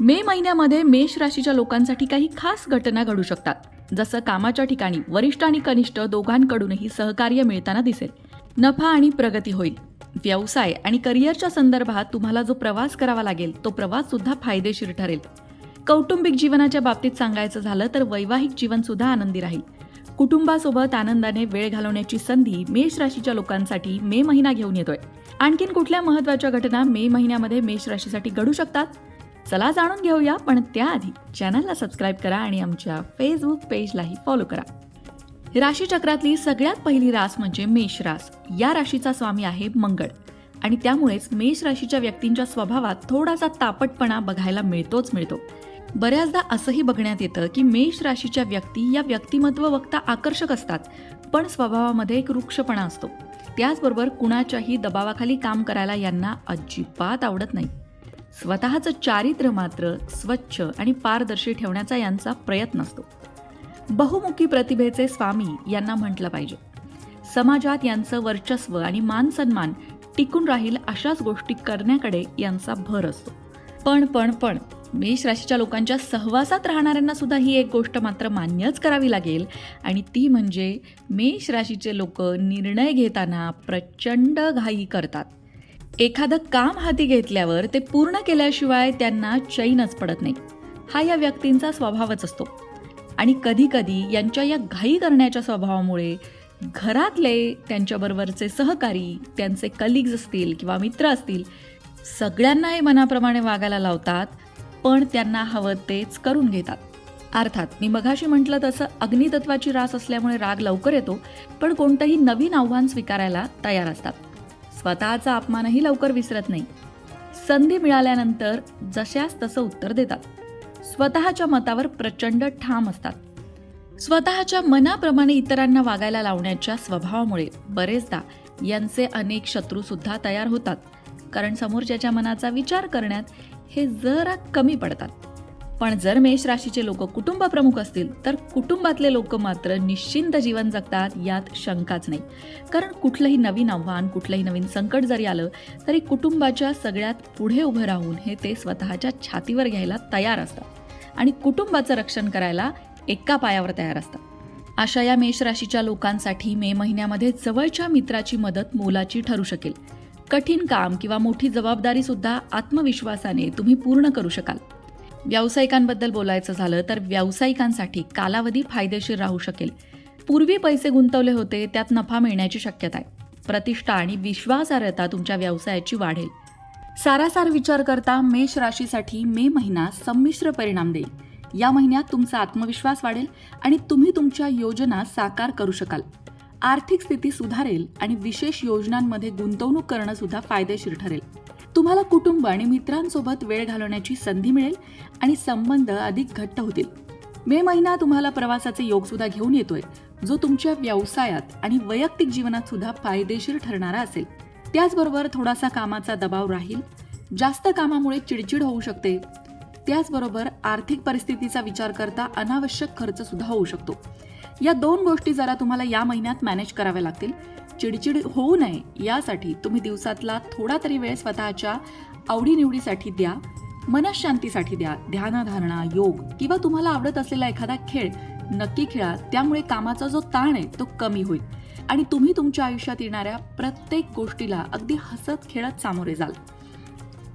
मे महिन्यामध्ये मेष राशीच्या लोकांसाठी काही खास घटना घडू शकतात. जसं कामाच्या ठिकाणी वरिष्ठ आणि कनिष्ठ दोघांकडूनही सहकार्य मिळताना दिसेल. नफा आणि प्रगती होईल. व्यवसाय आणि करिअरच्या संदर्भात तुम्हाला जो प्रवास करावा लागेल तो प्रवास सुद्धा फायदेशीर ठरेल. कौटुंबिक जीवनाच्या बाबतीत सांगायचं झालं तर वैवाहिक जीवन सुद्धा आनंदी राहील. कुटुंबासोबत आनंदाने वेळ घालवण्याची संधी मेष राशीच्या लोकांसाठी मे महिना घेऊन येतोय. आणखीन कुठल्या महत्त्वाच्या घटना मे महिन्यामध्ये मेष राशीसाठी घडू शकतात? चला जाणून घेऊया पण त्याआधी चॅनलला सबस्क्राईब करा आणि आमच्या फेसबुक पेजलाही फॉलो करा. राशीचक्रातली सगळ्यात पहिली रास म्हणजे मेष रास. या राशीचा स्वामी आहे मंगळ. आणि त्यामुळेच मेष राशीच्या व्यक्तींच्या स्वभावात थोडासा तापटपणा बघायला मिळतोच मिळतो. बऱ्याचदा असंही बघण्यात येतं की मेष राशीच्या व्यक्ती या व्यक्तिमत्व वक्ता आकर्षक असतात पण स्वभावामध्ये एक वृक्षपणा असतो. त्याचबरोबर कुणाच्याही दबावाखाली काम करायला यांना अजिबात आवडत नाही. स्वतःचं चारित्र्य मात्र स्वच्छ आणि पारदर्शी ठेवण्याचा यांचा प्रयत्न असतो. बहुमुखी प्रतिभेचे स्वामी यांना म्हटलं पाहिजे. समाजात यांचं वर्चस्व आणि मान सन्मान टिकून राहील अशाच गोष्टी करण्याकडे यांचा भर असतो. पण पण पण मेष राशीच्या लोकांच्या सहवासात राहणाऱ्यांना सुद्धा ही एक गोष्ट मात्र मान्यच करावी लागेल आणि ती म्हणजे मेष राशीचे लोक निर्णय घेताना प्रचंड घाई करतात. एखादं काम हाती घेतल्यावर ते पूर्ण केल्याशिवाय त्यांना चैनच पडत नाही. हा या व्यक्तींचा स्वभावच असतो. आणि कधीकधी यांच्या या घाई करण्याच्या स्वभावामुळे घरातले त्यांच्याबरोबरचे सहकारी त्यांचे कलिग्ज असतील किंवा मित्र असतील सगळ्यांना हे मनाप्रमाणे वागायला लावतात पण त्यांना हवं तेच करून घेतात. अर्थात मी मघाशी म्हटलं तसं अग्नितत्वाची रास असल्यामुळे राग लवकर येतो पण कोणतंही नवीन आव्हान स्वीकारायला तयार असतात. स्वतःचा अपमानही लवकर विसरत नाही. संधी मिळाल्यानंतर जशास तसं उत्तर देतात. स्वतःच्या मतावर प्रचंड ठाम असतात. स्वतःच्या मनाप्रमाणे इतरांना वागायला लावण्याच्या स्वभावामुळे बरेचदा यांचे अनेक शत्रू सुद्धा तयार होतात. कारण समोरच्याच्या मनाचा विचार करण्यात हे जरा कमी पडतात. पण जर मेष राशीचे लोक कुटुंब प्रमुख असतील तर कुटुंबातले लोक मात्र निश्चिंत जीवन जगतात यात शंकाच नाही. कारण कुठलंही नवीन आव्हान कुठलंही नवीन संकट जरी आलं तरी कुटुंबाच्या सगळ्यात पुढे उभं राहून हे ते स्वतःच्या छातीवर घ्यायला तयार असतात. आणि कुटुंबाचं रक्षण करायला एका पायावर तयार असतात. अशा या मेष राशीच्या लोकांसाठी मे महिन्यामध्ये जवळच्या मित्राची मदत मोलाची ठरू शकेल. कठीण काम किंवा मोठी जबाबदारी सुद्धा आत्मविश्वासाने तुम्ही पूर्ण करू शकाल. व्यावसायिकांबद्दल बोलायचं झालं तर व्यावसायिकांसाठी कालावधी फायदेशीर राहू शकेल. पूर्वी पैसे गुंतवले होते त्यात नफा मिळण्याची शक्यता आहे. प्रतिष्ठा आणि विश्वासार्हता तुमच्या व्यवसायाची वाढेल. सारासार विचार करता मेष राशीसाठी मे महिना संमिश्र परिणाम देईल. या महिन्यात तुमचा आत्मविश्वास वाढेल आणि तुम्ही तुमच्या योजना साकार करू शकाल. आर्थिक स्थिती सुधारेल आणि विशेष योजनांमध्ये गुंतवणूक करणं सुद्धा फायदेशीर ठरेल. तुम्हाला कुटुंब आणि मित्रांसोबत वेळ घालवण्याची संधी मिळेल आणि संबंध अधिक घट्ट होतील. मे महिना तुम्हाला प्रवासाचे योग सुद्धा घेऊन येतोय जो तुमच्या व्यवसायात आणि वैयक्तिक जीवनात सुद्धा फायदेशीर ठरणारा असेल. त्याचबरोबर थोडासा कामाचा दबाव राहील जास्त कामामुळे चिडचिड होऊ शकते. त्याचबरोबर आर्थिक परिस्थितीचा विचार करता अनावश्यक खर्च सुद्धा होऊ शकतो. या दोन गोष्टी जरा तुम्हाला या महिन्यात मॅनेज कराव्या लागतील. चिडचिड होऊ नये यासाठी तुम्ही दिवसातला थोडा तरी वेळ स्वतःच्या आवडीनिवडीसाठी द्या मनशांतीसाठी द्या ध्यानधारणा योग किंवा तुम्हाला आवडत असलेला एखादा खेळ नक्की खेळा. त्यामुळे कामाचा जो ताण आहे तो कमी होईल. आणि तुम्ही तुमच्या आयुष्यात येणाऱ्या प्रत्येक गोष्टीला अगदी हसत खेळत सामोरे जाल.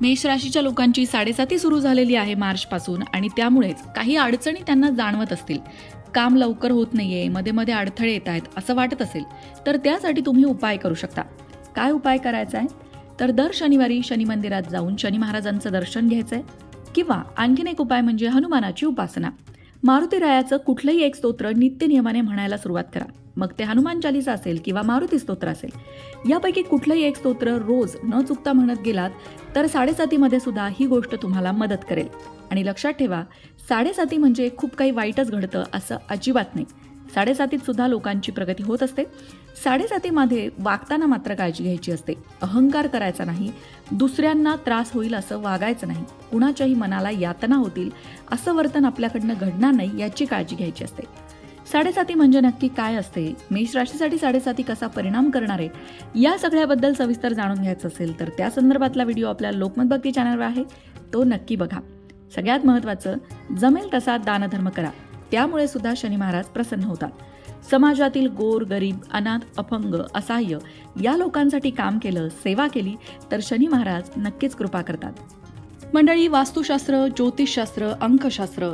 मेष राशीच्या लोकांची साडेसाती सुरू झालेली आहे मार्चपासून आणि त्यामुळेच काही अडचणी त्यांना जाणवत असतील. काम लवकर होत नाहीये मध्ये मध्ये अडथळे येत आहेत असं वाटत असेल तर त्यासाठी तुम्ही उपाय करू शकता. काय उपाय करायचा आहे? तर दर शनिवारी शनी मंदिरात जाऊन शनी महाराजांचं दर्शन घ्यायचंय किंवा आणखीन एक उपाय म्हणजे हनुमानाची उपासना. मारुती रायाचं कुठलंही एक स्तोत्र नित्य नियमाने म्हणायला सुरुवात करा. मग ते हनुमान चालिसा असेल किंवा मारुती स्तोत्र असेल. यापैकी कुठलंही एक स्तोत्र रोज न चुकता म्हणत गेलात तर साडेसातीमध्ये सुद्धा ही गोष्ट तुम्हाला मदत करेल. आणि लक्षात ठेवा साडेसाती म्हणजे खूप काही वाईटच घडतं असं अजिबात नाही. साडेसातीत सुद्धा लोकांची प्रगती होत असते. साडेसातीमध्ये वागताना मात्र काळजी घ्यायची असते. अहंकार करायचा नाही. दुसऱ्यांना त्रास होईल असं वागायचं नाही. कुणाच्याही मनाला यातना होतील असं वर्तन आपल्याकडनं घडणार नाही याची काळजी घ्यायची असते. साडेसाती म्हणजे नक्की काय असते? मेष राशीसाठी साडेसाती कसा परिणाम करणार आहे? या सगळ्याबद्दल सविस्तर जाणून घ्यायचं असेल तर त्या संदर्भातला व्हिडिओ आपल्या लोकमत भक्ती चॅनलवर आहे. तो नक्की बघा. सगळ्यात महत्त्वाचं जमेल तसा दानधर्म करा. त्यामुळे सुद्धा शनी महाराज प्रसन्न होतात. समाजातील गोर गरीब अनाथ अपंग असहाय्य या लोकांसाठी काम केलं सेवा केली तर शनी महाराज नक्कीच कृपा करतात. मंडळी वास्तुशास्त्र ज्योतिषशास्त्र अंकशास्त्र